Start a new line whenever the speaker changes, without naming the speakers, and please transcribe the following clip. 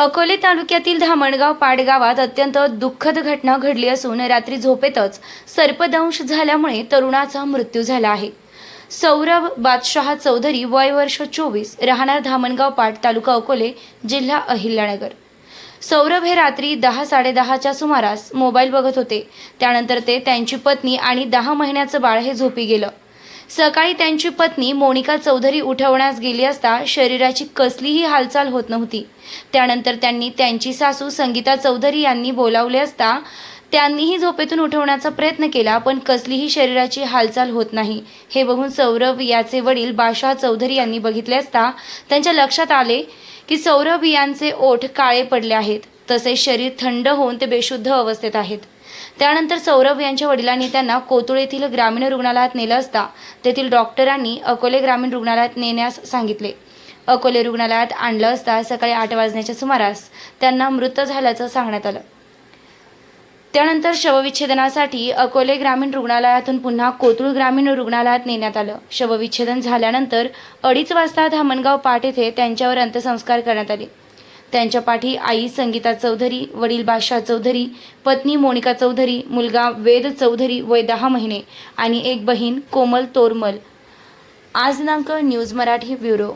अकोले तालुक्यातील धामणगाव पाडगावात अत्यंत दुःखद घटना घडली असून रात्री झोपेतच सर्पदंश झाल्यामुळे तरुणाचा मृत्यू झाला आहे. सौरभ बादशहा चौधरी वय वर्ष चोवीस राहणार धामणगाव पाट तालुका अकोले जिल्हा अहिल्यानगर. सौरभ हे रात्री दहा साडेदहाच्या सुमारास मोबाईल बघत होते. त्यानंतर ते त्यांची पत्नी आणि दहा महिन्याचं बाळ हे झोपी गेलं. सकाळी त्यांची पत्नी मोनिका चौधरी उठवण्यास गेली असता शरीराची कसलीही हालचाल होत नव्हती. त्यानंतर त्यांनी त्यांची सासू संगीता चौधरी यांनी बोलावले असता त्यांनीही झोपेतून उठवण्याचा प्रयत्न केला पण कसलीही शरीराची हालचाल होत नाही. हे बघून सौरभ याचे वडील बादशाह चौधरी यांनी बघितले असता त्यांच्या लक्षात आले की सौरभ यांचे ओठ काळे पडले आहेत. तसेच शरीर थंड होऊन ते बेशुद्ध अवस्थेत आहेत. त्यानंतर सौरभ यांच्या वडिलांनी त्यांना कोतुळ येथील ग्रामीण रुग्णालयात नेलं असता तेथील डॉक्टरांनी अकोले ग्रामीण रुग्णालयात नेण्यास सांगितले. अकोले रुग्णालयात आणलं असता सकाळी आठ वाजण्याच्या सुमारास त्यांना मृत झाल्याचं सांगण्यात आलं. त्यानंतर शवविच्छेदनासाठी अकोले ग्रामीण रुग्णालयातून पुन्हा कोतुळ ग्रामीण रुग्णालयात नेण्यात आलं. शवविच्छेदन झाल्यानंतर अडीच वाजता धामणगाव पाठ येथे त्यांच्यावर अंत्यसंस्कार करण्यात आले. त्यांच्या पाठी आई संगीता चौधरी वडील बादशाह चौधरी पत्नी मोनिका चौधरी मुलगा वेद चौधरी वय दहा महिने आणि एक बहीण कोमल तोरमल. आज दिनांक न्यूज मराठी ब्युरो.